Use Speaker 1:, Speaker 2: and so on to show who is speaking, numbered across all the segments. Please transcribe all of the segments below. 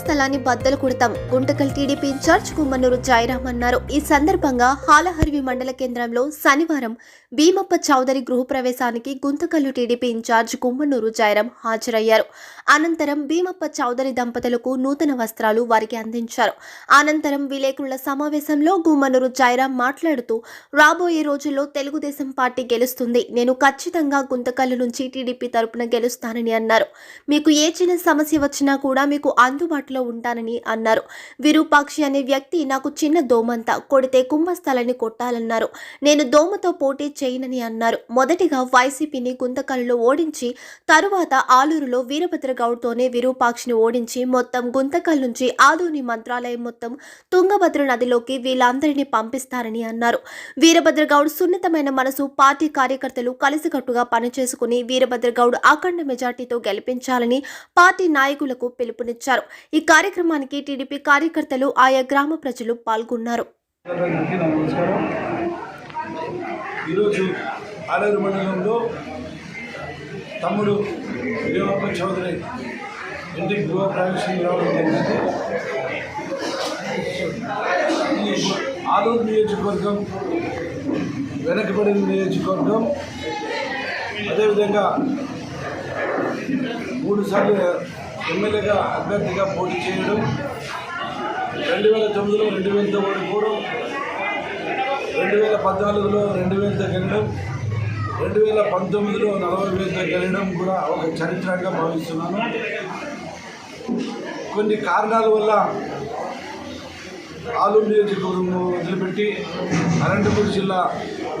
Speaker 1: స్థలాన్ని బద్దలు కుడతాం. గుంటకల్ టీడీపీ ఇన్ఛార్జ్ కుమ్మనూరు జయరాం అన్నారు. ఈ సందర్భంగా హాలహర్వి మండల కేంద్రంలో శనివారం భీమప్ప చౌదరి గృహప్రవేశానికి గుంతకల్లు టీడీపీ ఇన్ఛార్జ్ కుమ్మనూరు జయరాం హాజరయ్యారు. అనంతరం భీమప్ప చౌదరి దంపతులకు నూతన వస్త్రాలు వారికి అందించారు. అనంతరం విలేకరుల సమావేశంలో గుమ్మన్నూరు జయరాం మాట్లాడుతూ రాబోయే రోజుల్లో తెలుగుదేశం పార్టీ గెలుస్తుంది. నేను ఖచ్చితంగా గుంతకల్లు నుంచి టీడీపీ తరపున గెలుస్తానని అన్నారు. మీకు ఏ చిన్న సమస్య వచ్చినా కూడా మీకు అందుబాటులో ఉంటానని అన్నారు. విరూపాక్షి అనే వ్యక్తి నాకు చిన్న దోమంత కొడితే కుంభస్థలాన్ని కొట్టాలన్నారు. నేను దోమతో పోటీ చేయనని అన్నారు. మొదటిగా వైసీపీని గుంతకల్లో ఓడించి తరువాత ఆలూరులో వీరభద్రగౌడ్తోనే విరూపాక్షిని ఓడించి మొత్తం గుంతకల్ నుంచి ఆదోని మంత్రాలయం మొత్తం తుంగభద్ర నదిలోకి వీళ్ళందరినీ పంపిస్తారని అన్నారు. వీరభద్రగౌడ్ సున్నితమైన మనసు పార్టీ కార్యకర్తలు కలిసికట్టుగా పనిచేసుకుని వీరభద్రగౌడ్ అఖండ మెజార్టీతో గెలిపించాలని పార్టీ నాయకులకు పిలుపునిచ్చారు. ఈ కార్యక్రమానికి టీడీపీ కార్యకర్తలు ఆయా గ్రామ ప్రజలు పాల్గొన్నారు.
Speaker 2: ఈరోజు ఆలేరు మండలంలో తమ్ముడు దేవప్ప చౌదరి ఇంటి గృహ ప్రవేశం రావడం జరిగింది. ఆలూరు నియోజకవర్గం వెనకబడిన నియోజకవర్గం అదేవిధంగా మూడుసార్లు ఎమ్మెల్యేగా అభ్యర్థిగా పోటీ చేయడం రెండు వేల తొమ్మిదిలో రెండు వేలతో ఓడిపోవడం రెండు వేల పద్నాలుగులో రెండు వేలతో గెలడం రెండు వేల పంతొమ్మిదిలో నలభై వేలతో గెలడం కూడా ఒక చరిత్రగా భావిస్తున్నాను. కొన్ని కారణాల వల్ల ఆలూరు నియోజకవర్గం వదిలిపెట్టి అనంతపురం జిల్లా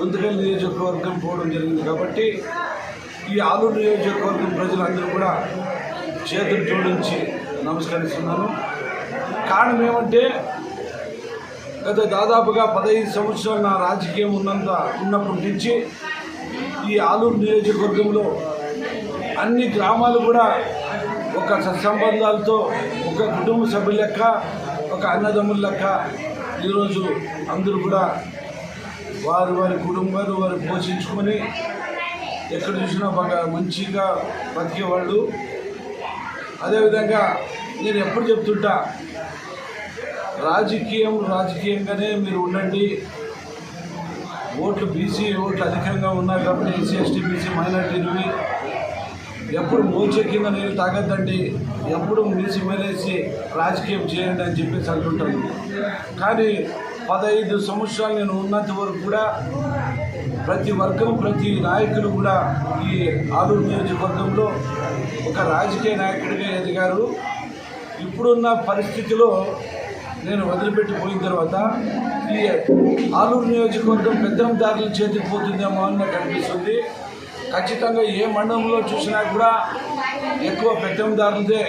Speaker 2: గుంతకల్ నియోజకవర్గం పోవడం జరిగింది కాబట్టి ఈ ఆలూరు నియోజకవర్గం ప్రజలందరూ కూడా చేతులు జోడించి నమస్కరిస్తున్నాను. కారణం ఏమంటే గత దాదాపుగా పదహైదు సంవత్సరాలు నా రాజకీయం ఉన్నంత ఉన్నప్పటి నుంచి ఈ ఆలూరు నియోజకవర్గంలో అన్ని గ్రామాలు కూడా ఒక సత్సంబంధాలతో ఒక కుటుంబ సభ్యుల లెక్క ఒక అన్నదమ్ముల లెక్క ఈరోజు అందరూ కూడా వారు వారి కుటుంబాలు వారు పోషించుకొని ఎక్కడ చూసినా బాగా మంచిగా బతికేవాళ్ళు. అదేవిధంగా నేను ఎప్పుడు చెప్తుంటా రాజకీయం రాజకీయంగానే మీరు ఉండండి. ఓట్లు బీసీ ఓట్లు అధికంగా ఉన్నాయి కాబట్టి ఎస్సీ ఎస్టీ బీసీ మైనార్టీలువి. ఎప్పుడు మోచే కింద నీళ్ళు తాగద్దండి. ఎప్పుడు మీసి మేలేసి రాజకీయం చేయండి అని చెప్పేసి అంటుంటాను. కానీ పదహైదు సంవత్సరాలు నేను ఉన్నంత వరకు కూడా ప్రతి వర్గం ప్రతి నాయకులు కూడా ఈ ఆలూరు నియోజకవర్గంలో ఒక రాజకీయ నాయకుడిగా ఎదిగారు. ఇప్పుడున్న పరిస్థితిలో నేను వదిలిపెట్టిపోయిన తర్వాత ఈ ఆలూరు నియోజకవర్గం పెద్దందారుల చేతికి పోతుందేమో అని నాకు అనిపిస్తుంది. ఖచ్చితంగా ఏ మండలంలో చూసినా కూడా ఎక్కువ పెద్దందారులదే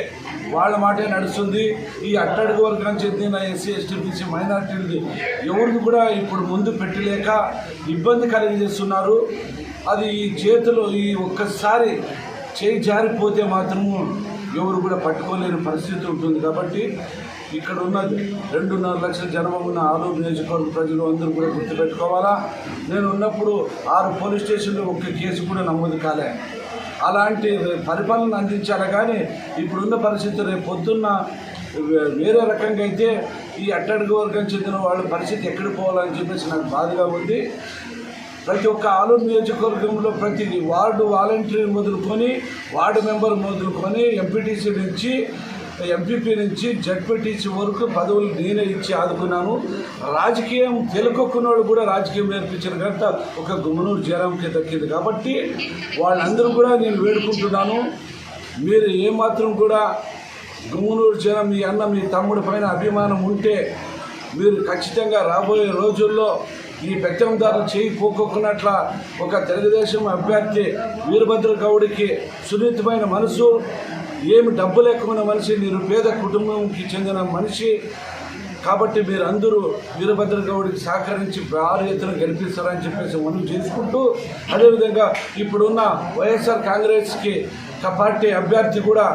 Speaker 2: వాళ్ళ మాటే నడుస్తుంది. ఈ అట్టడుగు వర్గానికి చెందిన ఎస్సీ ఎస్టీ బీసీ మైనార్టీలది ఎవరిని కూడా ఇప్పుడు ముందు పెట్టలేక ఇబ్బంది కలిగజేస్తున్నారు. అది ఈ చేతిలో ఈ ఒక్కసారి చేయి జారిపోతే మాత్రము ఎవరు కూడా పట్టుకోలేని పరిస్థితి ఉంటుంది. కాబట్టి ఇక్కడ ఉన్న రెండున్నర లక్షల జనం ఉన్న ఆలూరు నియోజకవర్గ ప్రజలు అందరూ కూడా గుర్తుపెట్టుకోవాలా? నేను ఉన్నప్పుడు ఆరు పోలీస్ స్టేషన్లో ఒక్క కేసు కూడా నమోదు కాలే. అలాంటి పరిపాలన అందించాలి కానీ ఇప్పుడున్న పరిస్థితి రేపు పొద్దున్న వేరే రకంగా అయితే ఈ అట్టడుగు వర్గం చెందిన వాళ్ళ పరిస్థితి ఎక్కడ పోవాలని చెప్పేసి నాకు బాధగా ఉంది. ప్రతి ఒక్క ఆలూరు నియోజకవర్గంలో ప్రతి వార్డు వాలంటీర్ మొదలుకొని వార్డు మెంబర్ మొదలుకొని ఎంపీటీసీ నుంచి ఎంపీపీ నుంచి జడ్పీటీసీ వరకు పదవులు నేనే ఇచ్చి ఆదుకున్నాను. రాజకీయం తెలుకొక్కున్నోడు కూడా రాజకీయం నేర్పించిన ఘనత ఒక గుమ్మనూరు జయరాంకి దక్కింది కాబట్టి వాళ్ళందరూ కూడా నేను వేడుకుంటున్నాను. మీరు ఏమాత్రం కూడా గుమ్మనూరు జనం మీ అన్న మీ తమ్ముడి పైన అభిమానం ఉంటే మీరు ఖచ్చితంగా రాబోయే రోజుల్లో ఈ పెత్తందారులు చేయి పోకొక్కున్నట్ల ఒక తెలుగుదేశం అభ్యర్థి వీరభద్ర గౌడికి సున్నితమైన మనసు ఏమి డబ్బు లేకుండా మనిషి నిరుపేద కుటుంబంకి చెందిన మనిషి కాబట్టి మీరు అందరూ వీరభద్ర గౌడికి సహకరించి భారీ ఎత్తున గెలిపిస్తారని చెప్పేసి మనం చేసుకుంటూ అదేవిధంగా ఇప్పుడున్న వైఎస్ఆర్ కాంగ్రెస్కి పార్టీ అభ్యర్థి కూడా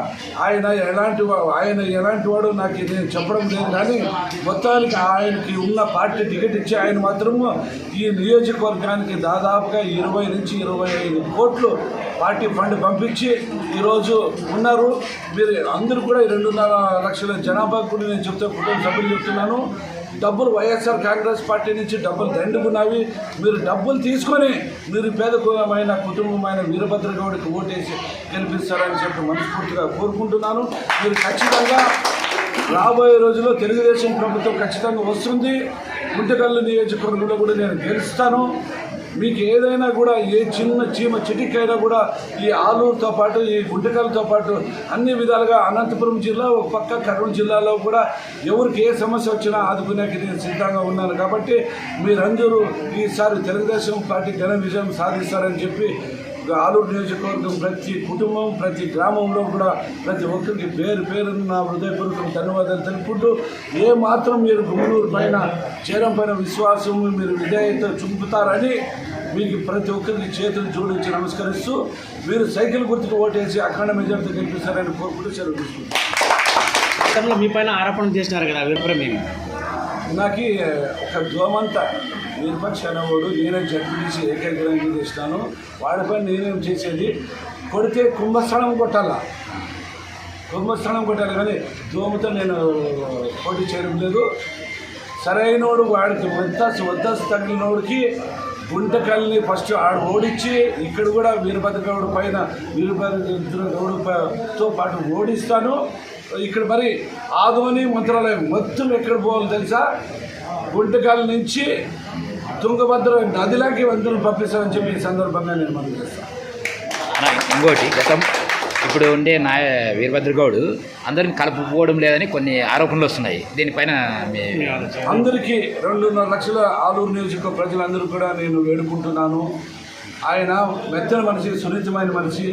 Speaker 2: ఆయన ఎలాంటి ఆయన ఎలాంటి వాడు నాకు నేను చెప్పడం లేదు కానీ మొత్తానికి ఆయనకి ఉన్న పార్టీ టికెట్ ఇచ్చి ఆయన మాత్రము ఈ నియోజకవర్గానికి దాదాపుగా ఇరవై నుంచి ఇరవై ఐదు కోట్లు పార్టీ ఫండ్ పంపించి ఈరోజు ఉన్నారు. మీరు అందరూ కూడా రెండున్నర లక్షల జనాభా కూడా నేను చెప్తే కుటుంబ సభ్యులు చెప్తున్నాను. డబ్బులు వైఎస్ఆర్ కాంగ్రెస్ పార్టీ నుంచి డబ్బులు దండుకున్నవి మీరు డబ్బులు తీసుకొని మీరు పేదకమైన కుటుంబమైన వీరభద్ర గౌడికి ఓటేసి గెలిపిస్తారని చెప్పి మనస్ఫూర్తిగా కోరుకుంటున్నాను. మీరు ఖచ్చితంగా రాబోయే రోజుల్లో తెలుగుదేశం ప్రభుత్వం ఖచ్చితంగా వస్తుంది. గుంటకల్లు నియోజకవర్గంలో కూడా నేను గెలుస్తాను. మీకు ఏదైనా కూడా ఏ చిన్న చీమ చిటికైనా కూడా ఈ ఆలూరుతో పాటు ఈ గుంటకల్తో పాటు అన్ని విధాలుగా అనంతపురం జిల్లా ఒక పక్క కర్నూలు జిల్లాలో కూడా ఎవరికి ఏ సమస్య వచ్చినా ఆదుకునేకి నేను సిద్ధంగా ఉన్నాను. కాబట్టి మీరందరూ ఈసారి తెలుగుదేశం పార్టీ ఘన విజయం సాధిస్తారని చెప్పి ఆలూరు నియోజకవర్గం ప్రతి కుటుంబం ప్రతి గ్రామంలో కూడా ప్రతి ఒక్కరికి పేరు పేరు నా హృదయపూర్వక ధన్యవాదాలు తెలుపుకుంటూ ఏ మాత్రం మీరు గుమ్మనూరు పైన చేరం పైన విశ్వాసం మీరు విధేయత చూపుతారని మీకు ప్రతి ఒక్కరికి చేతులు జోడించి నమస్కరిస్తూ మీరు సైకిల్ గుర్తుకు ఓటేసి అఖండ మెజార్టీ గెలిపిస్తారని కోరుకుంటూ సెలవు తీసుకుంటాం
Speaker 3: గతంలో మీ పైన ఆరోపణలు చేసినారు కదా అభిప్రాయం
Speaker 2: నాకు ఒక దోమంత విపక్ష అనేవాడు నేనే జడ్పీటీసీ ఏకగ్రంగా చేస్తాను వాడిపై నేనేం చేసేది? కొడితే కుంభస్థలం కొట్టాల? కుంభస్థలం కొట్టాలి కానీ దోమతో నేను పోటీ చేయడం లేదు. సరైనోడు వాడికి వద్దాసు వద్దాసు తగిలినోడికి గుంటకల్ని ఫస్ట్ ఆడు ఓడించి ఇక్కడ కూడా వీరభద్ర గౌడ్ పైన వీరభద్ర గౌడ్తో పాటు ఓడిస్తాను. ఇక్కడ మరి ఆదోని మంత్రాలయం మొత్తం ఎక్కడ పోవాలి తెలుసా? గుంటకల్ నుంచి తుంగభద్ర నదిలోకి వంతులు పంపిస్తామని చెప్పి ఈ సందర్భంగా నేను మనం చేస్తాను
Speaker 4: ఇంకోటి గతం ఇప్పుడు ఉండే నాయ వీరభద్ర గౌడ్ అందరిని కలుపుకోవడం లేదని కొన్ని ఆరోపణలు వస్తున్నాయి. దీనిపైన
Speaker 2: అందరికీ రెండున్నర లక్షల ఆలూరు నియోజక ప్రజలందరూ కూడా నేను వేడుకుంటున్నాను. ఆయన మెత్తని మనిషి సున్నితమైన మనిషి.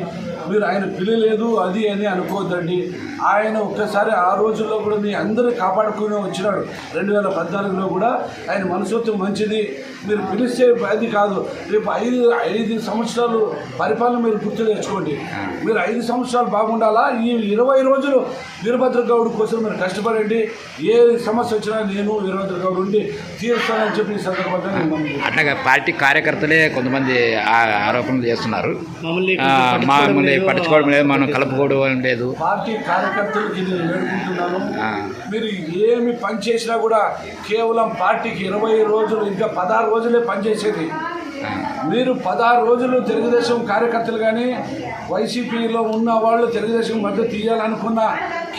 Speaker 2: మీరు ఆయన పిలలేదు అది అని అనుకోవద్దండి. ఆయన ఒక్కసారి ఆ రోజుల్లో కూడా మీ అందరూ కాపాడుకుని వచ్చినాడు. రెండు వేల పద్నాలుగులో కూడా ఆయన మనసత్వం మంచిది. మీరు పిలిస్తే అది కాదు. రేపు ఐదు ఐదు సంవత్సరాలు పరిపాలన మీరు గుర్తు తెచ్చుకోండి. మీరు ఐదు సంవత్సరాలు బాగుండాలా? ఈ ఇరవై రోజులు వీరభద్ర గౌడ్ కోసం మీరు కష్టపడండి. ఏ సమస్య వచ్చినా నేను వీరభద్ర గౌడ్ ఉండి తీరుస్తానని చెప్పి ఈ సందర్భంగా నేను.
Speaker 4: అట్లాగా పార్టీ కార్యకర్తలే కొంతమంది ఆ- ఆరోపణలు చేస్తున్నారు.
Speaker 3: మమ్మల్ని
Speaker 4: ఆ,
Speaker 3: పట్టించుకోవడం లేదు.
Speaker 4: మనం కలుపుకోవడం లేదు.
Speaker 2: పార్టీ కార్యకర్తలకి నేను వేడుకుంటున్నాను. మీరు ఏమి పని చేసినా కూడా కేవలం పార్టీకి ఇరవై రోజులు ఇంకా పదహారు రోజులే పనిచేసేది మీరు పదహారు రోజులు తెలుగుదేశం కార్యకర్తలు కానీ వైసీపీలో ఉన్న వాళ్ళు తెలుగుదేశం మద్దతు తీయాలనుకున్న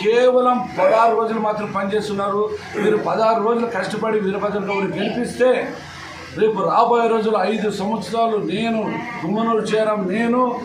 Speaker 2: కేవలం పదహారు రోజులు మాత్రం పనిచేస్తున్నారు మీరు పదహారు రోజులు కష్టపడి వీరభద్ర గౌడ్ని గెలిపిస్తే రేపు రాబోయే రోజులు ఐదు సంవత్సరాలు నేను గుమ్మనూరు చేరం. నేను